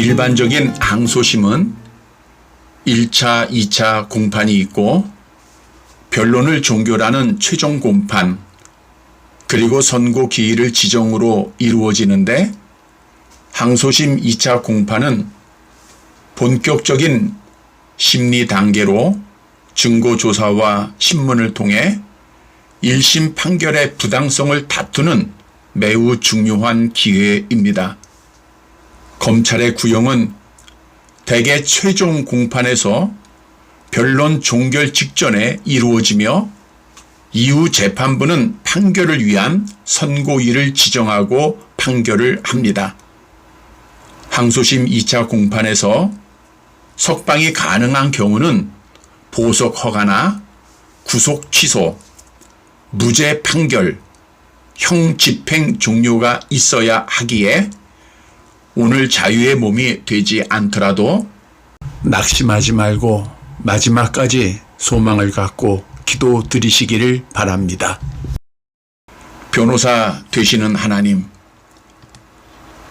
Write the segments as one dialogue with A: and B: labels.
A: 일반적인 항소심은 1차, 2차 공판이 있고 변론을 종결하는 최종 공판 그리고 선고 기일을 지정으로 이루어지는데 항소심 2차 공판은 본격적인 심리 단계로 증거 조사와 신문을 통해 1심 판결의 부당성을 다투는 매우 중요한 기회입니다. 검찰의 구형은 대개 최종 공판에서 변론 종결 직전에 이루어지며 이후 재판부는 판결을 위한 선고일을 지정하고 판결을 합니다. 항소심 2차 공판에서 석방이 가능한 경우는 보석 허가나 구속 취소, 무죄 판결, 형 집행 종료가 있어야 하기에 오늘 자유의 몸이 되지 않더라도 낙심하지 말고 마지막까지 소망을 갖고 기도 드리시기를 바랍니다. 변호사 되시는 하나님,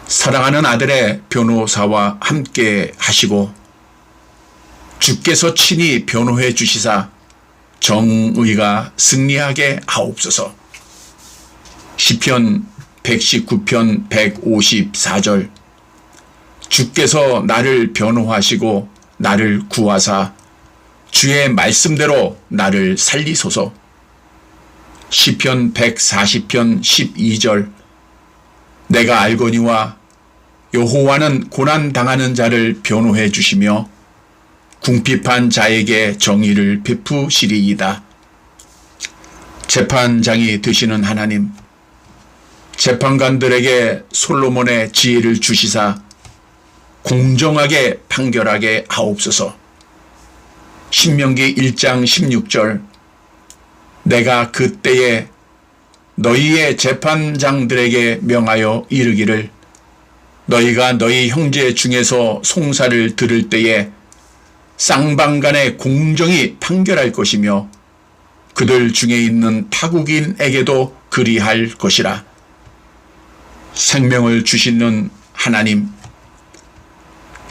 A: 사랑하는 아들의 변호사와 함께 하시고 주께서 친히 변호해 주시사 정의가 승리하게 하옵소서. 시편 119편 154절 주께서 나를 변호하시고 나를 구하사 주의 말씀대로 나를 살리소서. 시편 140편 12절 내가 알거니와 여호와는 고난 당하는 자를 변호해 주시며 궁핍한 자에게 정의를 베푸시리이다. 재판장이 되시는 하나님, 재판관들에게 솔로몬의 지혜를 주시사 공정하게 판결하게 하옵소서. 신명기 1장 16절 내가 그때에 너희의 재판장들에게 명하여 이르기를 너희가 너희 형제 중에서 송사를 들을 때에 쌍방간의 공정이 판결할 것이며 그들 중에 있는 타국인에게도 그리할 것이라. 생명을 주시는 하나님,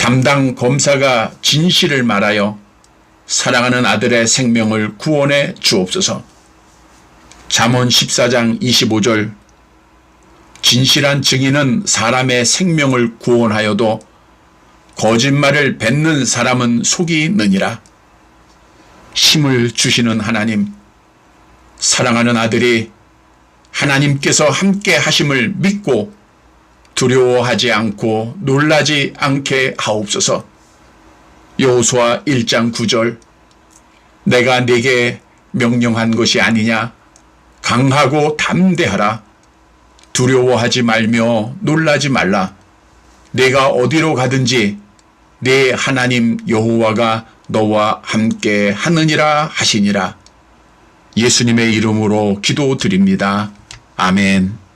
A: 담당 검사가 진실을 말하여 사랑하는 아들의 생명을 구원해 주옵소서. 잠언 14장 25절 진실한 증인은 사람의 생명을 구원하여도 거짓말을 뱉는 사람은 속이 느니라. 힘을 주시는 하나님, 사랑하는 아들이 하나님께서 함께 하심을 믿고 두려워하지 않고 놀라지 않게 하옵소서. 여호수아 1장 9절 내가 네게 명령한 것이 아니냐 강하고 담대하라 두려워하지 말며 놀라지 말라 내가 어디로 가든지 네 하나님 여호와가 너와 함께 하느니라 하시니라 예수님의 이름으로 기도드립니다. 아멘.